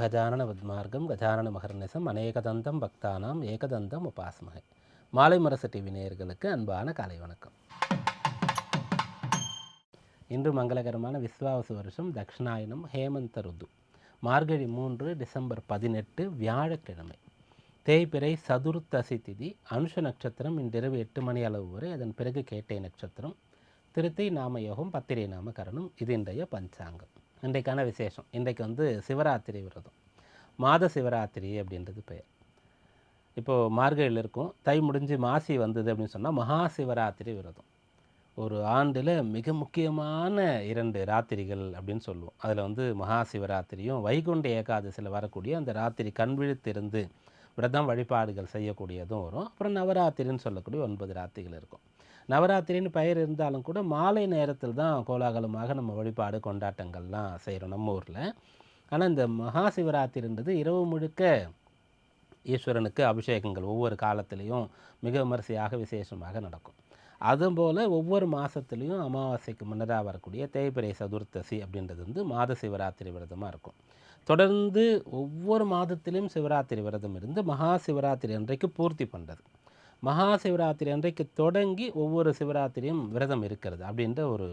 அகஜானன பத்மார்க்கம் கஜானன மகர்நிசம் அநேகதந்தம் பக்தானாம் ஏகதந்தம் உபாசமகை. மாலை மரச டிவி நேயர்களுக்கு அன்பான காலை வணக்கம். இன்று மங்களகரமான விஸ்வாச வருஷம் தக்ஷணாயனம் ஹேமந்த ருது. மார்கழி மூன்று டிசம்பர் பதினெட்டு வியாழக்கிழமை. தேய்பிறை சதுர்த்தசி திதி அனுஷ நட்சத்திரம் இன்றிரவு எட்டு மணி அளவு வரை அதன் பிறகு கேட்டை நட்சத்திரம். திருத்தி நாம யோகம் பத்திரை நாம கரணம் இது இன்றைய பஞ்சாங்கம். இன்றைக்கான விசேஷம். இன்றைக்கு வந்து சிவராத்திரி விரதம். மாத சிவராத்திரி அப்படின்றது பெயர். இப்போது மார்கழியில் இருக்கும். தை முடிஞ்சு மாசி வந்தது அப்படின்னு சொன்னால் மகா சிவராத்திரி விரதம். ஒரு ஆண்டில் மிக முக்கியமான இரண்டு ராத்திரிகள் அப்படின்னு சொல்லுவோம். அதில் வந்து மகா சிவராத்திரியும் வைகுண்ட ஏகாதசியில் வரக்கூடிய அந்த ராத்திரி கண் விழித்திருந்து விரதம் வழிபாடுகள் செய்யக்கூடியதும் வரும். அப்புறம் நவராத்திரின்னு சொல்லக்கூடிய ஒன்பது ராத்திரிகள் இருக்கும். நவராத்திரின்னு பெயர் இருந்தாலும் கூட மாலை நேரத்தில் தான் கோலாகலமாக நம்ம வழிபாடு கொண்டாட்டங்கள்லாம் செய்கிறோம் நம்ம ஊரில். ஆனால் இந்த மகா சிவராத்திரின்றது இரவு முழுக்க ஈஸ்வரனுக்கு அபிஷேகங்கள் ஒவ்வொரு காலத்திலையும் மிக விமரிசையாக விசேஷமாக நடக்கும். அதுபோல் ஒவ்வொரு மாதத்துலேயும் அமாவாசைக்கு முன்னதாக வரக்கூடிய தேய்பிரை சதுர்த்தசி அப்படின்றது வந்து மாத சிவராத்திரி விரதமாக இருக்கும். தொடர்ந்து ஒவ்வொரு மாதத்திலும் சிவராத்திரி விரதம் இருந்து மகா சிவராத்திரி அன்றைக்கு பூர்த்தி பண்ணுறது மகா சிவராத்திரி அன்றைக்கு தொடங்கி ஒவ்வொரு சிவராத்திரியும் விரதம் இருக்கிறது அப்படின்ற ஒரு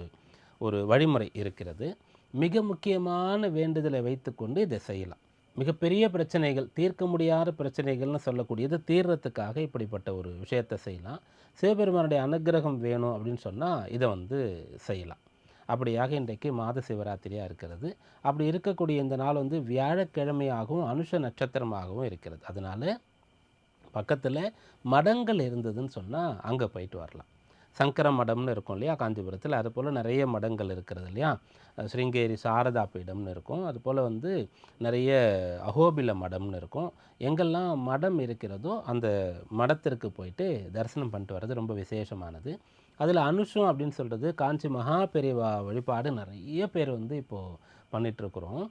ஒரு வழிமுறை இருக்கிறது. மிக முக்கியமான வேண்டுதலை வைத்துக்கொண்டு இதை செய்யலாம். மிகப்பெரிய பிரச்சனைகள் தீர்க்க முடியாத பிரச்சனைகள்னு சொல்லக்கூடியது தீர்றதுக்காக இப்படிப்பட்ட ஒரு விஷயத்தை செய்யலாம். சிவபெருமானுடைய அனுக்கிரகம் வேணும் அப்படின்னு சொன்னால் இதை வந்து செய்யலாம். அப்படியாக இன்றைக்கு மாத சிவராத்திரியாக இருக்கிறது. அப்படி இருக்கக்கூடிய இந்த நாள் வந்து வியாழக்கிழமையாகவும் அனுஷ நட்சத்திரமாகவும் இருக்கிறது. அதனால் பக்கத்தில் மடங்கள் இருந்ததுன்னு சொன்னால் அங்கே போயிட்டு வரலாம். சங்கர மடம்னு இருக்கும் இல்லையா காஞ்சிபுரத்தில்? அது போல் நிறைய மடங்கள் இருக்கிறது இல்லையா? ஸ்ருங்கேரி சாரதா பீடம்னு இருக்கும். அதுபோல் வந்து நிறைய அகோபில மடம்னு இருக்கும். எங்கெல்லாம் மடம் இருக்கிறதோ அந்த மடத்திற்கு போயிட்டு தரிசனம் பண்ணிட்டு வர்றது ரொம்ப விசேஷமானது. அதில் அனுஷம் அப்படின்னு சொல்கிறது காஞ்சி மகா பெரியவா வழிபாடு நிறைய பேர் வந்து இப்போது பண்ணிகிட்ருக்குறோம்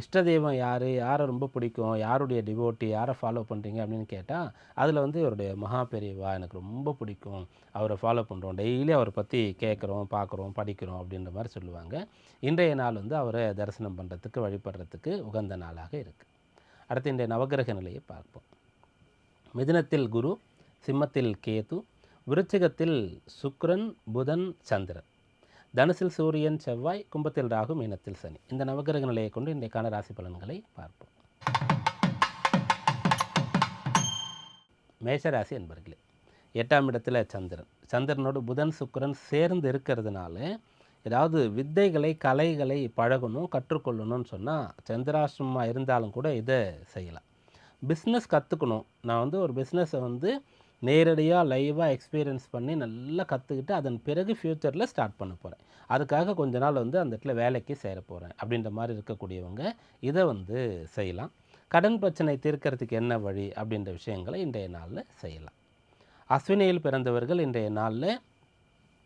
இஷ்ட தெய்வம் யார்? யாரை ரொம்ப பிடிக்கும்? யாருடைய டிவோட்டி யாரை ஃபாலோ பண்ணுறீங்க அப்படின்னு கேட்டால் அதில் வந்து இவருடைய மகா பெரியவா எனக்கு ரொம்ப பிடிக்கும். அவரை ஃபாலோ பண்ணுறோம் டெய்லி அவரை பற்றி கேட்குறோம் பார்க்குறோம் படிக்கிறோம் அப்படின்ற மாதிரி சொல்லுவாங்க. இன்றைய நாள் வந்து அவரை தரிசனம் பண்ணுறதுக்கு வழிபடுறதுக்கு உகந்த நாளாக இருக்குது அடுத்து இன்றைய நவகிரக நிலையை பார்ப்போம். மிதினத்தில் குரு சிம்மத்தில் கேது விருச்சிகத்தில் சுக்ரன் புதன் சந்திரன். தனுசில் சூரியன் செவ்வாய் கும்பத்தில் ராகு மீனத்தில் சனி. இந்த நவகிரக நிலையை கொண்டு இன்றைக்கான ராசி பலன்களை பார்ப்போம். மேஷராசி என்பர்களே எட்டாம் இடத்துல சந்திரன். சந்திரனோடு புதன் சுக்கிரன் சேர்ந்து இருக்கிறதுனால ஏதாவது வித்தைகளை கலைகளை பழகணும் கற்றுக்கொள்ளணும்னு சொன்னால் சந்திராசிரமமாக இருந்தாலும் கூட இதை செய்யலாம். பிஸ்னஸ் கற்றுக்கணும் நான் வந்து ஒரு பிஸ்னஸை வந்து நேரடியாக லைவாக எக்ஸ்பீரியன்ஸ் பண்ணி நல்லா கற்றுக்கிட்டு அதன் பிறகு ஃப்யூச்சரில் ஸ்டார்ட் பண்ண போகிறேன் அதுக்காக கொஞ்ச நாள் வந்து அந்த இடத்துல வேலைக்கு சேர போகிறேன் அப்படின்ற மாதிரி இருக்கக்கூடியவங்க இதை வந்து செய்யலாம். கடன் பிரச்சனை தீர்க்கறதுக்கு என்ன வழி அப்படின்ற விஷயங்களை இன்றைய நாளில் செய்யலாம். அஸ்வினியில் பிறந்தவர்கள் இன்றைய நாளில்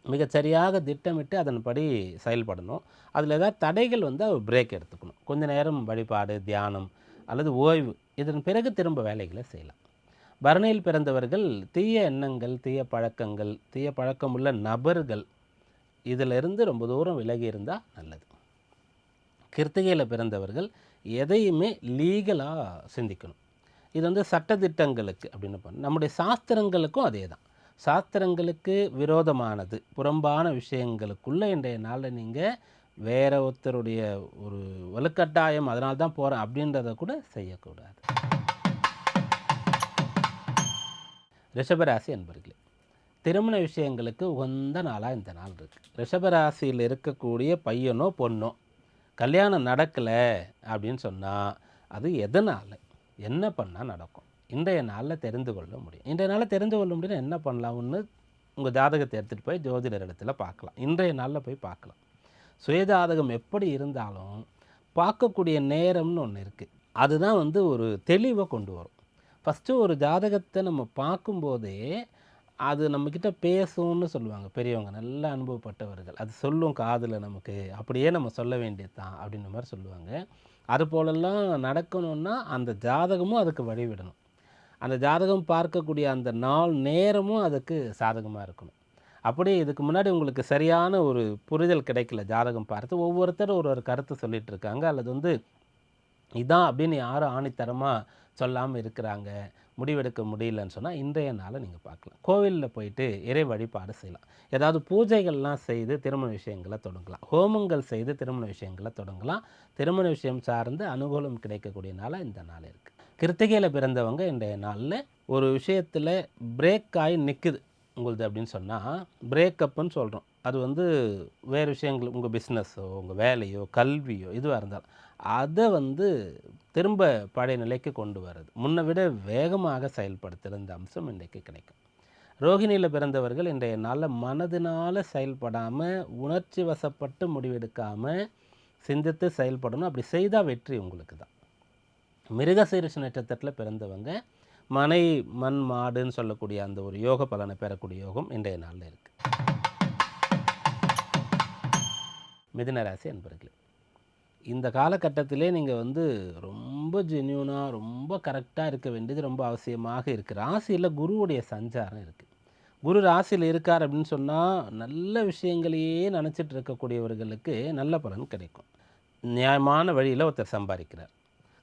மிகச்சரியாக திட்டமிட்டு அதன்படி செயல்படணும். அதில் ஏதாவது தடைகள் வந்து அவர் பிரேக் எடுத்துக்கணும். கொஞ்ச நேரம் வழிபாடு தியானம் அல்லது ஓய்வு. இதன் பிறகு திரும்ப வேலைகளை செய்யலாம். பரணியில் பிறந்தவர்கள் தீய எண்ணங்கள் தீய பழக்கங்கள் தீய பழக்கமுள்ள நபர்கள் இதிலிருந்து ரொம்ப தூரம் விலகி இருந்தால் நல்லது. கிருத்திகையில் பிறந்தவர்கள் எதையுமே லீகலாக சிந்திக்கணும். இது வந்து சட்டத்திட்டங்களுக்கு அப்படின்னு பண்ண நம்முடைய சாஸ்திரங்களுக்கும் அதே தான். சாஸ்திரங்களுக்கு விரோதமானது புறம்பான விஷயங்களுக்குள்ளே இன்றைய நாளில் நீங்கள் வேற ஒருத்தருடைய ஒரு வலுக்கட்டாயம் அதனால்தான் போகிறேன் அப்படின்றத கூட செய்யக்கூடாது. ரிஷபராசி அன்பர்களே திருமண விஷயங்களுக்கு உகந்த நாளாக இந்த நாள் இருக்குது ரிஷபராசியில் இருக்கக்கூடிய பையனோ பொண்ணோ கல்யாணம் நடக்கலை அப்படின்னு சொன்னால் அது எதனால்? என்ன பண்ணால் நடக்கும்? இன்றைய நாளில் தெரிந்து கொள்ள முடியும். இன்றைய நாளில் தெரிந்து கொள்ள முடியும் என்ன பண்ணலாம்னு உங்கள் ஜாதகத்தை எடுத்துகிட்டு போய் ஜோதிடர் இடத்துல பார்க்கலாம். இன்றைய நாளில் போய் பார்க்கலாம். சுயஜாதகம் எப்படி இருந்தாலும் பார்க்கக்கூடிய நேரம்னு ஒன்று இருக்குது அதுதான் வந்து ஒரு தெளிவை கொண்டு வரும். ஃபஸ்ட்டு ஒரு ஜாதகத்தை நம்ம பார்க்கும்போதே அது நம்மக்கிட்ட பேசும்னு சொல்லுவாங்க. பெரியவங்க நல்ல அனுபவப்பட்டவர்கள். அது சொல்லும் காதில் நமக்கு. அப்படியே நம்ம சொல்ல வேண்டியது தான் அப்படின்ற மாதிரி சொல்லுவாங்க. அது போலெல்லாம் நடக்கணும்னா அந்த ஜாதகமும் அதுக்கு வழிவிடணும். அந்த ஜாதகம் பார்க்கக்கூடிய அந்த நாள் நேரமும் அதுக்கு சாதகமாக இருக்கணும். அப்படியே இதுக்கு முன்னாடி உங்களுக்கு சரியான ஒரு புரிதல் கிடைக்கல ஜாதகம் பார்த்து. ஒவ்வொருத்தரும் ஒரு ஒரு கருத்து சொல்லிகிட்டு இருக்காங்க. அல்லது வந்து இதான் அப்படின்னு யாரும் ஆணித்தரமாக சொல்லாமல் இருக்கிறாங்க முடிவெடுக்க முடியலன்னு சொன்னால் இன்றைய நாளை நீங்கள் பார்க்கலாம். கோவிலில் போயிட்டு இறை வழிபாடு செய்யலாம். ஏதாவது பூஜைகள்லாம் செய்து திருமண விஷயங்களை தொடங்கலாம். ஹோமங்கள் செய்து திருமண விஷயங்களை தொடங்கலாம். திருமண விஷயம் சார்ந்து அனுகூலம் கிடைக்கக்கூடிய நாளாக இந்த நாள் இருக்குது கிருத்திகையில் பிறந்தவங்க இன்றைய நாளில் ஒரு விஷயத்தில் பிரேக் ஆகி நிற்குது உங்களுது அப்படின்னு சொன்னால் பிரேக்கப்புன்னு சொல்கிறோம் அது வந்து வேறு விஷயங்கள் உங்கள் பிஸ்னஸோ உங்கள் வேலையோ கல்வியோ இதுவாக இருந்தாலும். அதை வந்து திரும்ப பழைய நிலைக்கு கொண்டு வர்றது. முன்னை விட வேகமாக செயல்படுத்துகிற இந்த அம்சம் இன்றைக்கு கிடைக்கும். ரோகிணியில் பிறந்தவர்கள் இன்றைய நாளில் மனதினால் செயல்படாமல் உணர்ச்சி வசப்பட்டு முடிவெடுக்காமல் சிந்தித்து செயல்படணும். அப்படி செய்தால் வெற்றி உங்களுக்கு தான். மிருகசீரிஷ நட்சத்திரத்தில் பிறந்தவங்க மனை மண் மாடுன்னு சொல்லக்கூடிய அந்த ஒரு யோக பலனை பெறக்கூடிய யோகம் இன்றைய நாளில் இருக்குது மிதுனராசி அன்பர்களே. இந்த காலகட்டத்திலே நீங்கள் வந்து ரொம்ப ஜென்யூனாக ரொம்ப கரெக்டாக இருக்க வேண்டியது ரொம்ப அவசியமாக இருக்குது ராசியில் குருவுடைய சஞ்சாரம் இருக்குது குரு ராசியில் இருக்கார் அப்படின்னு சொன்னால் நல்ல விஷயங்களையே நினச்சிட்டு இருக்கக்கூடியவர்களுக்கு நல்ல பலன் கிடைக்கும். நியாயமான வழியில் ஒருத்தர் சம்பாதிக்கிறார்.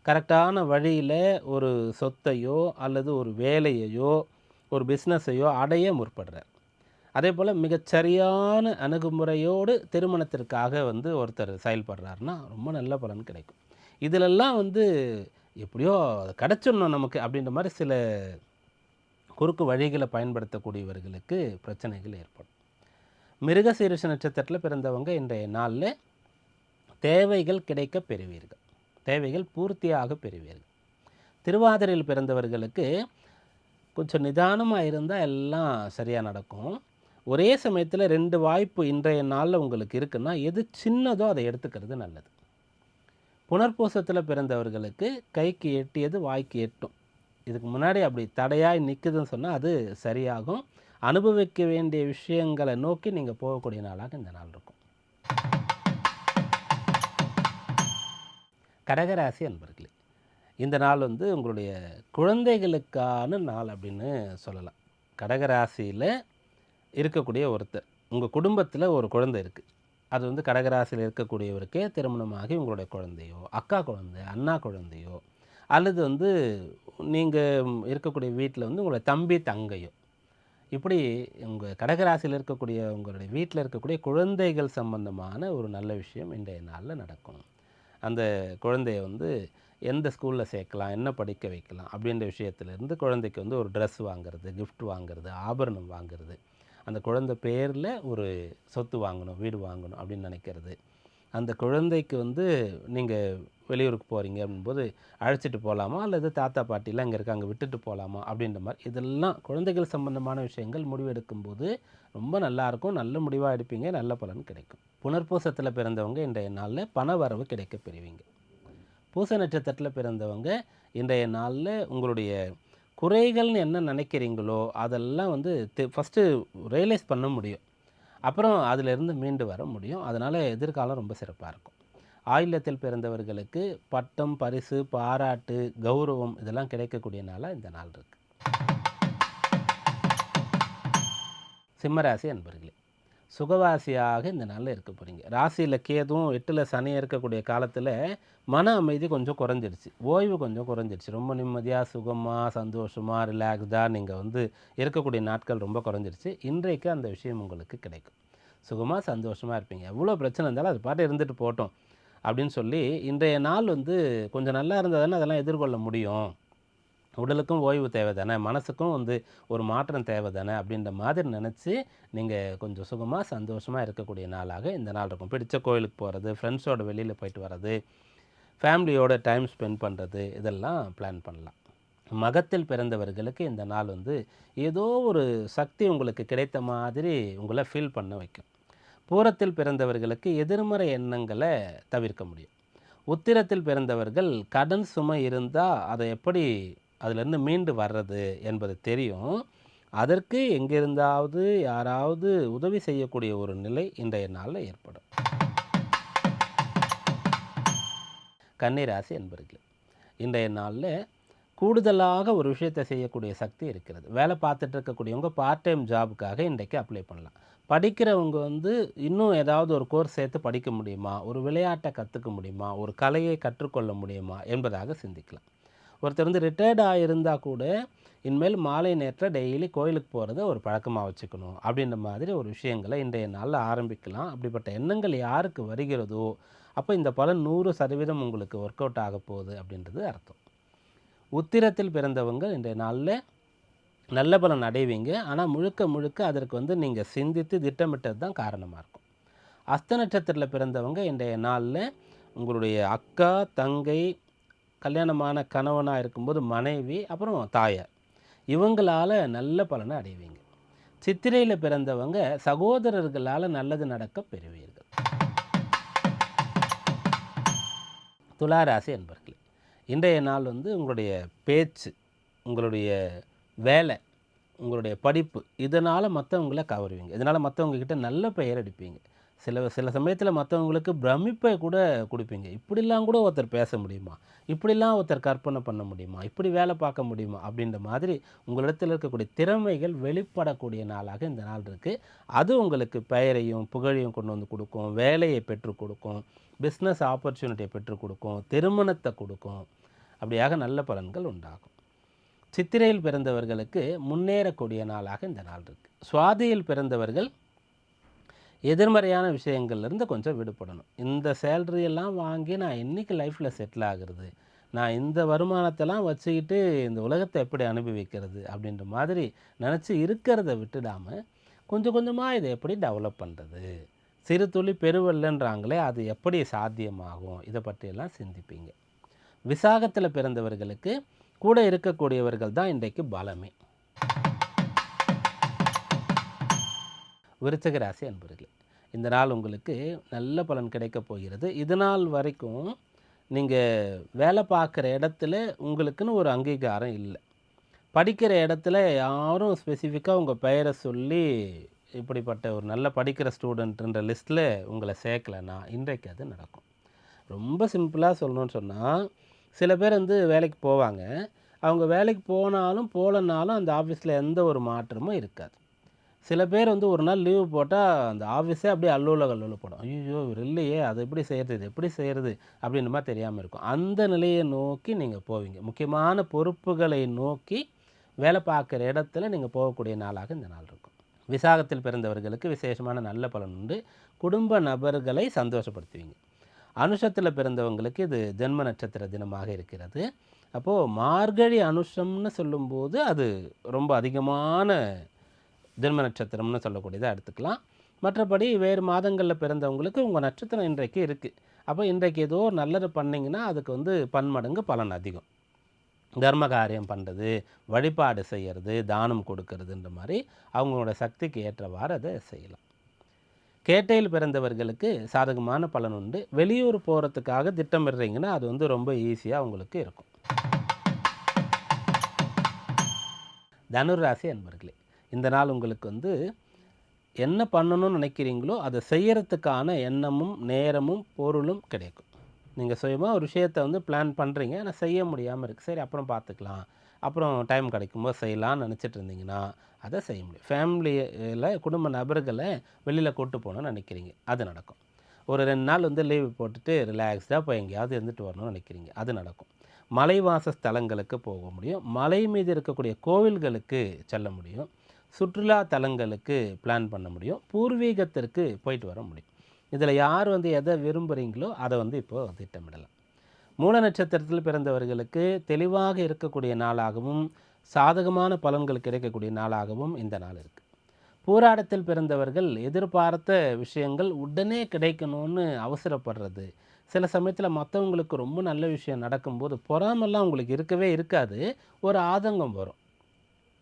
கரெக்டான வழியில் ஒரு சொத்தையோ அல்லது ஒரு வேலையையோ ஒரு பிஸ்னஸையோ அடைய முற்படுறார். அதே போல் மிகச்சரியான அணுகுமுறையோடு திருமணத்திற்காக வந்து ஒருத்தர் செயல்படுறாருன்னா ரொம்ப நல்ல பலன் கிடைக்கும். இதிலெல்லாம் வந்து எப்படியோ கிடச்சிடணும் நமக்கு அப்படின்ற மாதிரி சில குறுக்கு வழிகளை பயன்படுத்தக்கூடியவர்களுக்கு பிரச்சனைகள் ஏற்படும். மிருகசீரிஷ நட்சத்திரத்தில் பிறந்தவங்க இன்றைய நாளில் தேவைகள் கிடைக்க பெறுவீர்கள். தேவைகள் பூர்த்தியாக பெறுவீர்கள். திருவாதிரையில் பிறந்தவர்களுக்கு கொஞ்சம் நிதானமாக இருந்தால் எல்லாம் சரியாக நடக்கும். ஒரே சமயத்தில் ரெண்டு வாய்ப்பு இன்றைய நாளில் உங்களுக்கு இருக்குன்னா எது சின்னதோ அதை எடுத்துக்கிறது நல்லது. புனர்பூசத்தில் பிறந்தவர்களுக்கு கைக்கு எட்டியது வாய்க்கு எட்டும். இதுக்கு முன்னாடி அப்படி தடையாய் நிற்குதுன்னு சொன்னால் அது சரியாகும். அனுபவிக்க வேண்டிய விஷயங்களை நோக்கி நீங்கள் போகக்கூடிய நாளாக இந்த நாள் இருக்கும். கடகராசி அன்பர்களே இந்த நாள் வந்து உங்களுடைய குழந்தைகளுக்கான நாள் அப்படின்னு சொல்லலாம். கடகராசியில் இருக்கக்கூடிய ஒருத்தர். உங்கள் குடும்பத்தில் ஒரு குழந்தை இருக்குது அது வந்து கடகராசியில் இருக்கக்கூடியவருக்கே திருமணமாகி உங்களுடைய குழந்தையோ அக்கா குழந்தை அண்ணா குழந்தையோ அல்லது வந்து நீங்கள் இருக்கக்கூடிய வீட்டில் வந்து உங்களுடைய தம்பி தங்கையோ இப்படி உங்கள் கடகராசியில் இருக்கக்கூடிய உங்களுடைய வீட்டில் இருக்கக்கூடிய குழந்தைகள் சம்பந்தமான ஒரு நல்ல விஷயம் இன்றைய நாளில் நடக்கும். அந்த குழந்தைய வந்து எந்த ஸ்கூலில் சேர்க்கலாம் என்ன படிக்க வைக்கலாம் அப்படின்ற விஷயத்துலேருந்து குழந்தைக்கு வந்து ஒரு ட்ரெஸ் வாங்குறது கிஃப்ட் வாங்குறது ஆபரணம் வாங்குறது அந்த குழந்தை பேரில் ஒரு சொத்து வாங்கணும் வீடு வாங்கணும் அப்படின்னு நினைக்கிறது. அந்த குழந்தைக்கு வந்து நீங்கள் வெளியூருக்கு போகிறீங்க அப்படின்போது அழைச்சிட்டு போகலாமா அல்லது தாத்தா பாட்டிலாம் இங்கே இருக்காங்க விட்டுட்டு போகலாமா அப்படின்ற மாதிரி இதெல்லாம் குழந்தைகள் சம்பந்தமான விஷயங்கள் முடிவெடுக்கும்போது ரொம்ப நல்லாயிருக்கும் நல்ல முடிவாக எடுப்பீங்க நல்ல பலன் கிடைக்கும். புனர்பூசத்தில் பிறந்தவங்க இன்றைய நாளில் பண வரவு கிடைக்க பெறுவீங்க. பூச நட்சத்திரத்தில் பிறந்தவங்க இன்றைய நாளில் உங்களுடைய குறைகள்னு என்ன நினைக்கிறீங்களோ அதெல்லாம் வந்து ஃபஸ்ட்டு ரியலைஸ் பண்ண முடியும். அப்புறம் அதிலிருந்து மீண்டு வர முடியும். அதனால் எதிர்காலம் ரொம்ப சிறப்பாக இருக்கும். ஆயில்யத்தில் பிறந்தவர்களுக்கு பட்டம் பரிசு பாராட்டு கௌரவம் இதெல்லாம் கிடைக்கக்கூடிய நாளாக இந்த நாள் இருக்குது சிம்மராசி அன்பர்களே சுகவாசியாக இந்த நாளில் இருக்க போகிறீங்க ராசியில் கேதும் எட்டில் சனியாக இருக்கக்கூடிய காலத்தில் மன அமைதி கொஞ்சம் குறைஞ்சிருச்சு. ஓய்வு கொஞ்சம் குறைஞ்சிருச்சு. ரொம்ப நிம்மதியாக சுகமாக சந்தோஷமாக ரிலாக்ஸ்டாக நீங்கள் வந்து இருக்கக்கூடிய நாட்கள் ரொம்ப குறைஞ்சிருச்சு. இன்றைக்கு அந்த விஷயம் உங்களுக்கு கிடைக்கும். சுகமாக சந்தோஷமாக இருப்பீங்க. எவ்வளோ பிரச்சனை இருந்தாலும் அது பாட்டு இருந்துட்டு போட்டோம் அப்படின்னு சொல்லி இன்றைய நாள் வந்து கொஞ்சம் நல்லா இருந்தால் தானே அதெல்லாம் எதிர்கொள்ள முடியும். உடலுக்கும் ஓய்வு தேவை தானே மனசுக்கும் வந்து ஒரு மாற்றம் தேவை தானே அப்படின்ற மாதிரி நினச்சி நீங்கள் கொஞ்சம் சுகமாக சந்தோஷமாக இருக்கக்கூடிய நாளாக இந்த நாள் இருக்கும். பிடித்த கோயிலுக்கு போகிறது ஃப்ரெண்ட்ஸோட வெளியில் போயிட்டு வர்றது ஃபேமிலியோட டைம் ஸ்பெண்ட் பண்ணுறது இதெல்லாம் பிளான் பண்ணலாம். மகத்தில் பிறந்தவர்களுக்கு இந்த நாள் வந்து ஏதோ ஒரு சக்தி உங்களுக்கு கிடைத்த மாதிரி உங்களை ஃபீல் பண்ண வைக்கும். பூரத்தில் பிறந்தவர்களுக்கு எதிர்மறை எண்ணங்களை தவிர்க்க முடியும். உத்திரத்தில் பிறந்தவர்கள் கடன் சுமை இருந்தால் அதை எப்படி அதுலேருந்து மீண்டு வர்றது என்பது தெரியும். அதற்கு எங்கிருந்தாவது யாராவது உதவி செய்யக்கூடிய ஒரு நிலை இன்றைய நாளில் ஏற்படும். கன்னிராசி என்பர்களே இன்றைய நாளில் கூடுதலாக ஒரு விஷயத்தை செய்யக்கூடிய சக்தி இருக்கிறது. வேலை பார்த்துட்டு இருக்கக்கூடியவங்க பார்ட் டைம் ஜாபுக்காக இன்றைக்கு அப்ளை பண்ணலாம். படிக்கிறவங்க வந்து இன்னும் ஏதாவது ஒரு கோர்ஸ் சேர்த்து படிக்க முடியுமா? ஒரு விளையாட்டை கற்றுக்க முடியுமா? ஒரு கலையை கற்றுக்கொள்ள முடியுமா? என்பதாக சிந்திக்கலாம். ஒருத்தர் வந்து ரிட்டையர்டாக இருந்தால் கூட இனிமேல் மாலை நேரத்தில் டெய்லி கோயிலுக்கு போகிறத ஒரு பழக்கமாக வச்சுக்கணும். அப்படின்ற மாதிரி ஒரு விஷயங்களை இன்றைய நாளில் ஆரம்பிக்கலாம். அப்படிப்பட்ட எண்ணங்கள் யாருக்கு வருகிறதோ அப்போ இந்த பலன் நூறு சதவீதம் உங்களுக்கு ஒர்க் அவுட் ஆக போகுது அப்படின்றது அர்த்தம். உத்திரத்தில் பிறந்தவங்க இன்றைய நாளில் நல்ல பலன் அடைவீங்க. ஆனால் முழுக்க முழுக்க அதற்கு வந்து நீங்கள் சிந்தித்து திட்டமிட்டது தான் காரணமாக இருக்கும். அஸ்த நட்சத்திரத்தில் பிறந்தவங்க இன்றைய நாளில் உங்களுடைய அக்கா தங்கை கல்யாணமான கணவனாக இருக்கும்போது மனைவி அப்புறம் தாயார். இவங்களால் நல்ல பலனை அடைவீங்க. சித்திரையில் பிறந்தவங்க சகோதரர்களால் நல்லது நடக்க பெறுவீர்கள். துளாராசி என்பர்களே இன்றைய நாள் வந்து உங்களுடைய பேச்சு உங்களுடைய வேலை உங்களுடைய படிப்பு இதனால் மற்றவங்கள கவருவீங்க. இதனால் மற்றவங்கக்கிட்ட நல்ல பெயர் அடிப்பீங்க. சில சில சமயத்தில் மற்றவங்களுக்கு பிரமிப்பை கூட கொடுப்பீங்க. இப்படிலாம் கூட ஒருத்தர் பேச முடியுமா? இப்படிலாம் ஒருத்தர் கற்பனை பண்ண முடியுமா? இப்படி வேலை பார்க்க முடியுமா? அப்படின்ற மாதிரி உங்களிடத்தில் இருக்கக்கூடிய திறமைகள் வெளிப்படக்கூடிய நாளாக இந்த நாள் இருக்குது அது உங்களுக்கு பெயரையும் புகழையும் கொண்டு வந்து கொடுக்கும். வேலையை பெற்றுக் கொடுக்கும். பிஸ்னஸ் ஆப்பர்ச்சுனிட்டியை பெற்றுக் கொடுக்கும். திருமணத்தை கொடுக்கும். அப்படியாக நல்ல பலன்கள் உண்டாகும். சித்திரையில் பிறந்தவர்களுக்கு முன்னேறக்கூடிய நாளாக இந்த நாள் இருக்குது சுவாதியில் பிறந்தவர்கள் எதிர்மறையான விஷயங்கள்லேருந்து கொஞ்சம் விடுபடணும். இந்த சேல்ரியெல்லாம் வாங்கி நான் என்றைக்கு லைஃப்பில் செட்டில் ஆகுறது நான் இந்த வருமானத்தெல்லாம் வச்சுக்கிட்டு இந்த உலகத்தை எப்படி அனுபவிக்கிறது அப்படின்ற மாதிரி நினச்சி இருக்கிறத விட்டுடாமல் கொஞ்சம் கொஞ்சமாக இதை எப்படி டெவலப் பண்ணுறது சிறு துளி பெருவல்லன்றாங்களே அது எப்படி சாத்தியமாகும்? இதை பற்றியெல்லாம் சிந்திப்பீங்க. விசாகத்தில் பிறந்தவர்களுக்கு கூட இருக்கக்கூடியவர்கள் தான் இன்றைக்கு பலமே. விருச்சக ராசி அன்பர்களே இந்த நாள் உங்களுக்கு நல்ல பலன் கிடைக்கப் போகிறது. இது நாள் வரைக்கும் நீங்கள் வேலை பார்க்குற இடத்துல உங்களுக்குன்னு ஒரு அங்கீகாரம் இல்லை. படிக்கிற இடத்துல யாரும் ஸ்பெசிஃபிக்காக உங்கள் பெயரை சொல்லி இப்படிப்பட்ட ஒரு நல்ல படிக்கிற ஸ்டூடெண்ட்டுன்ற லிஸ்ட்டில் உங்களை சேர்க்கலைன்னா இன்றைக்கு அது நடக்கும். ரொம்ப சிம்பிளாக சொல்லணும்னு சொன்னால் சில பேர் வந்து வேலைக்கு போவாங்க. அவங்க வேலைக்கு போனாலும் போகலனாலும் அந்த ஆஃபீஸில் எந்த ஒரு மாற்றமும் இருக்காது. சில பேர் வந்து ஒரு நாள் லீவு போட்டால் அந்த ஆஃபீஸே அப்படியே அல்லூல கல்லூல போடும். ஐயோ இல்லையே அதை எப்படி செய்கிறது இது எப்படி செய்கிறது அப்படின்ற மாதிரி தெரியாமல் இருக்கும். அந்த நிலையை நோக்கி நீங்கள் போவீங்க. முக்கியமான பொறுப்புகளை நோக்கி வேலை பார்க்குற இடத்துல நீங்கள் போகக்கூடிய நாளாக இந்த நாள் இருக்கும். விசாகத்தில் பிறந்தவர்களுக்கு விசேஷமான நல்ல பலன் உண்டு. குடும்ப நபர்களை சந்தோஷப்படுத்துவீங்க. அனுஷத்தில் பிறந்தவங்களுக்கு இது ஜென்ம நட்சத்திர தினமாக இருக்கிறது. அப்போது மார்கழி அனுஷம்னு சொல்லும்போது அது ரொம்ப அதிகமான ஜென்ம நட்சத்திரம்னு சொல்லக்கூடியதை எடுத்துக்கலாம். மற்றபடி வேறு மாதங்களில் பிறந்தவங்களுக்கு உங்கள் நட்சத்திரம் இன்றைக்கு இருக்குது அப்போ இன்றைக்கு ஏதோ ஒரு நல்லது பண்ணிங்கன்னா அதுக்கு வந்து பன்மடங்கு பலன் அதிகம். தர்ம காரியம் பண்ணுறது வழிபாடு செய்கிறது தானம் கொடுக்கறதுன்ற மாதிரி அவங்களோட சக்திக்கு ஏற்றவாறு அதை செய்யலாம். கேட்டையில் பிறந்தவர்களுக்கு சாதகமான பலன் உண்டு. வெளியூர் போகிறதுக்காக திட்டமிடுறீங்கன்னா அது வந்து ரொம்ப ஈஸியாக உங்களுக்கு இருக்கும். தனுராசி அன்பர்களே இந்த நாள் உங்களுக்கு வந்து என்ன பண்ணணும்னு நினைக்கிறீங்களோ அதை செய்கிறதுக்கான எண்ணமும் நேரமும் பொருளும் கிடைக்கும். நீங்கள் சுயமாக ஒரு விஷயத்தை வந்து பிளான் பண்ணுறீங்க ஆனால் செய்ய முடியாமல் இருக்குது சரி அப்புறம் பார்த்துக்கலாம் அப்புறம் டைம் கிடைக்கும்போது செய்யலாம்னு நினச்சிட்டு இருந்தீங்கன்னா அதை செய்ய முடியும். ஃபேமிலியில் குடும்ப நபர்களை வெளியில் கூட்டு போகணும்னு நினைக்கிறீங்க. அது நடக்கும். ஒரு ரெண்டு நாள் வந்து லீவு போட்டுட்டு ரிலாக்ஸ்டாக போய் எங்கேயாவது இருந்துட்டு வரணும்னு நினைக்கிறீங்க. அது நடக்கும். மலைவாச ஸ்தலங்களுக்கு போக முடியும். மலை மீது இருக்கக்கூடிய கோவில்களுக்கு செல்ல முடியும். சுற்றுலா தலங்களுக்கு பிளான் பண்ண முடியும். பூர்வீகத்திற்கு போயிட்டு வர முடியும். இதில் யார் வந்து எதை விரும்புகிறீங்களோ அதை வந்து இப்போது திட்டமிடலாம். மூல நட்சத்திரத்தில் பிறந்தவர்களுக்கு தெளிவாக இருக்கக்கூடிய நாளாகவும் சாதகமான பலன்கள் கிடைக்கக்கூடிய நாளாகவும் இந்த நாள் இருக்குது போராட்டத்தில் பிறந்தவர்கள் எதிர்பார்த்த விஷயங்கள் உடனே கிடைக்கணும்னு அவசரப்படுறது. சில சமயத்தில் மற்றவங்களுக்கு ரொம்ப நல்ல விஷயம் நடக்கும்போது பொறாமெல்லாம் உங்களுக்கு இருக்கவே இருக்காது. ஒரு ஆதங்கம் வரும்.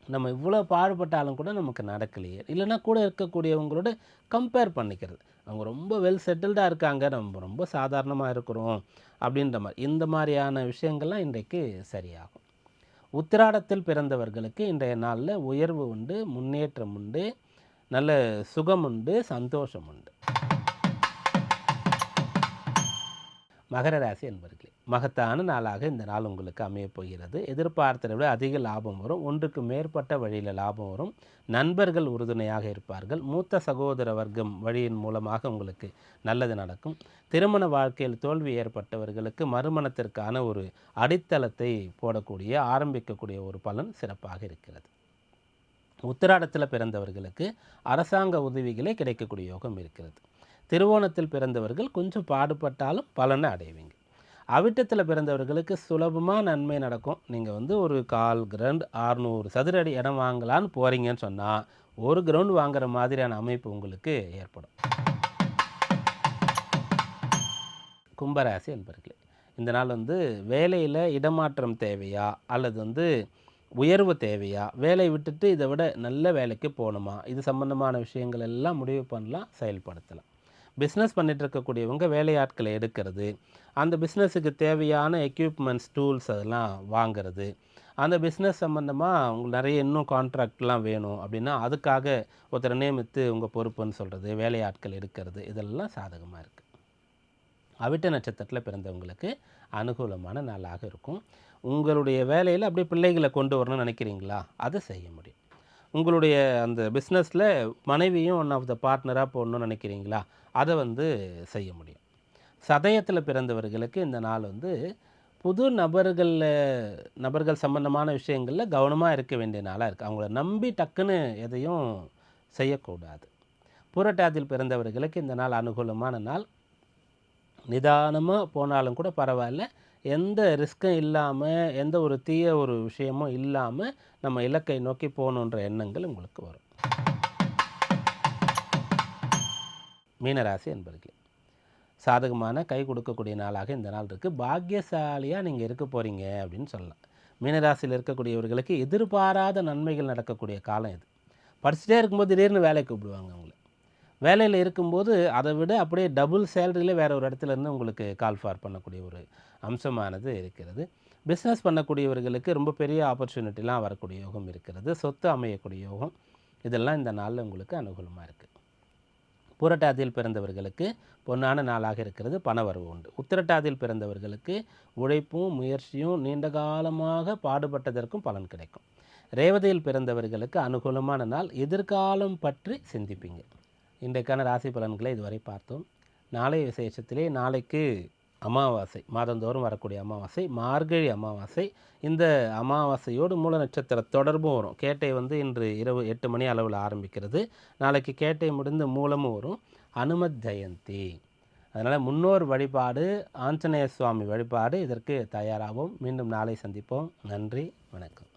நம்ம இவ்வளோ பாடுபட்டாலும் கூட நமக்கு நடக்கலையே. இல்லைன்னா கூட இருக்கக்கூடியவங்களோட கம்பேர் பண்ணிக்கிறது. அவங்க ரொம்ப வெல் செட்டில்டாக இருக்காங்க. நம்ம ரொம்ப சாதாரணமாக இருக்கிறோம் அப்படின்ற மாதிரி. இந்த மாதிரியான விஷயங்கள்லாம் இன்றைக்கு சரியாகும். உத்திராடத்தில் பிறந்தவர்களுக்கு இன்றைய நாளில் உயர்வு உண்டு முன்னேற்றம் உண்டு நல்ல சுகம் உண்டு சந்தோஷம் உண்டு. மகர ராசி என்பர்களே மகத்தான நாளாக இந்த நாள் உங்களுக்கு அமையப் போகிறது. எதிர்பார்த்ததை விட அதிக லாபம் வரும். ஒன்றுக்கு மேற்பட்ட வழியில் லாபம் வரும். நண்பர்கள் உறுதுணையாக இருப்பார்கள். மூத்த சகோதர வர்க்கம் வழியின் மூலமாக உங்களுக்கு நல்லது நடக்கும். திருமண வாழ்க்கையில் தோல்வி ஏற்பட்டவர்களுக்கு மறுமணத்திற்கான ஒரு அடித்தளத்தை போடக்கூடிய ஆரம்பிக்கக்கூடிய ஒரு பலன் சிறப்பாக இருக்கிறது. உத்திராடத்தில் பிறந்தவர்களுக்கு அரசாங்க உதவிகளே கிடைக்கக்கூடிய யோகம் இருக்கிறது. திருவோணத்தில் பிறந்தவர்கள் கொஞ்சம் பாடுபட்டாலும் பலனை அடைவீங்க. அவிட்டத்தில் பிறந்தவர்களுக்கு சுலபமாக நன்மை நடக்கும். நீங்கள் வந்து ஒரு கால் கிரவுண்ட் ஆறுநூறு சதுர அடி இடம் வாங்கலான்னு போகிறீங்கன்னு சொன்னால் ஒரு கிரவுண்ட் வாங்குற மாதிரியான அமைப்பு உங்களுக்கு ஏற்படும். கும்பராசி என்பர்களே இந்த நாள் வந்து வேலையில் இடமாற்றம் தேவையா? அல்லது வந்து உயர்வு தேவையா? வேலை விட்டுட்டு இதை விட நல்ல வேலைக்கு போகணுமா? இது சம்பந்தமான விஷயங்கள் எல்லாம் முடிவு பண்ணலாம் செயல்படுத்தலாம். பிஸ்னஸ் பண்ணிகிட்டு இருக்கக்கூடியவங்க வேலையாட்களை எடுக்கிறது அந்த பிஸ்னஸுக்கு தேவையான எக்யூப்மெண்ட்ஸ் டூல்ஸ் அதெல்லாம் வாங்குறது. அந்த பிஸ்னஸ் சம்மந்தமாக உங்களுக்கு நிறைய இன்னும் கான்ட்ராக்ட்லாம் வேணும் அப்படின்னா அதுக்காக ஒருத்தரை நியமித்து உங்கள் பொறுப்புன்னு சொல்கிறது வேலையாட்கள் எடுக்கிறது இதெல்லாம் சாதகமாக இருக்குது அவிட்ட நட்சத்திரத்தில் பிறந்தவங்களுக்கு அனுகூலமான நாளாக இருக்கும். உங்களுடைய வேலையில் அப்படியே பிள்ளைகளை கொண்டு வரணும்னு நினைக்கிறீங்களா? அதை செய்ய முடியும். உங்களுடைய அந்த பிஸ்னஸில் மனைவியும் ஒன் ஆஃப் த பார்ட்னராக போடணும்னு நினைக்கிறீங்களா? அதை வந்து செய்ய முடியும். சதயத்தில் பிறந்தவர்களுக்கு இந்த நாள் வந்து புது நபர்களில் நபர்கள் சம்பந்தமான விஷயங்களில் கவனமாக இருக்க வேண்டிய நாளாக இருக்குது அவங்கள நம்பி டக்குன்னு எதையும் செய்யக்கூடாது. புரட்டாதியில் பிறந்தவர்களுக்கு இந்த நாள் அனுகூலமான நாள். நிதானமாக போனாலும் கூட பரவாயில்ல. எந்த ரிஸ்க்கும் இல்லாமல் எந்த ஒரு தீய ஒரு விஷயமும் இல்லாமல் நம்ம இலக்கை நோக்கி போகணுன்ற எண்ணங்கள் உங்களுக்கு வரும். மீனராசி என்பர்களே சாதகமான கை கொடுக்கக்கூடிய நாளாக இந்த நாள் இருக்குது பாக்கியசாலியாக நீங்கள் இருக்க போகிறீங்க அப்படின்னு சொல்லலாம். மீனராசியில் இருக்கக்கூடியவர்களுக்கு எதிர்பாராத நன்மைகள் நடக்கக்கூடிய காலம் இது. படிச்சுட்டே இருக்கும்போது திடீர்னு வேலைக்கு கூப்பிடுவாங்க அவங்கள. வேலையில் இருக்கும்போது அதை விட அப்படியே டபுள் சேலரியில் வேறு ஒரு இடத்துல இருந்து உங்களுக்கு கால் ஃபார் பண்ணக்கூடிய ஒரு அம்சமானது இருக்கிறது. பிஸ்னஸ் பண்ணக்கூடியவர்களுக்கு ரொம்ப பெரிய ஆப்பர்ச்சுனிட்டிலாம் வரக்கூடிய யோகம் இருக்கிறது. சொத்து அமையக்கூடிய யோகம். இதெல்லாம் இந்த நாளில் உங்களுக்கு அனுகூலமாக இருக்குது புரட்டாதியில் பிறந்தவர்களுக்கு பொன்னான நாளாக இருக்கிறது. பணவரவு உண்டு. உத்திரட்டாதியில் பிறந்தவர்களுக்கு உழைப்பும் முயற்சியும் நீண்ட காலமாக பாடுபட்டதற்கும் பலன் கிடைக்கும். ரேவதியில் பிறந்தவர்களுக்கு அனுகூலமான நாள். எதிர்காலம் பற்றி சிந்திப்பீங்க. இன்றைக்கான ராசி பலன்களை இதுவரை பார்த்தோம். நாளைய விசேஷத்திலே நாளைக்கு அமாவாசை மாதந்தோறும் வரக்கூடிய அமாவாசை மார்கழி அமாவாசை. இந்த அமாவாசையோடு மூல நட்சத்திர தொடர்பும் வரும். கேட்டை வந்து இன்று இரவு எட்டு மணி அளவில் ஆரம்பிக்கிறது. நாளைக்கு கேட்டை முடிந்து மூலமும் வரும். அனுமத் ஜெயந்தி. அதனால் முன்னோர் வழிபாடு ஆஞ்சநேய சுவாமி வழிபாடு இதற்கு தயாராகும் மீண்டும் நாளை சந்திப்போம். நன்றி வணக்கம்.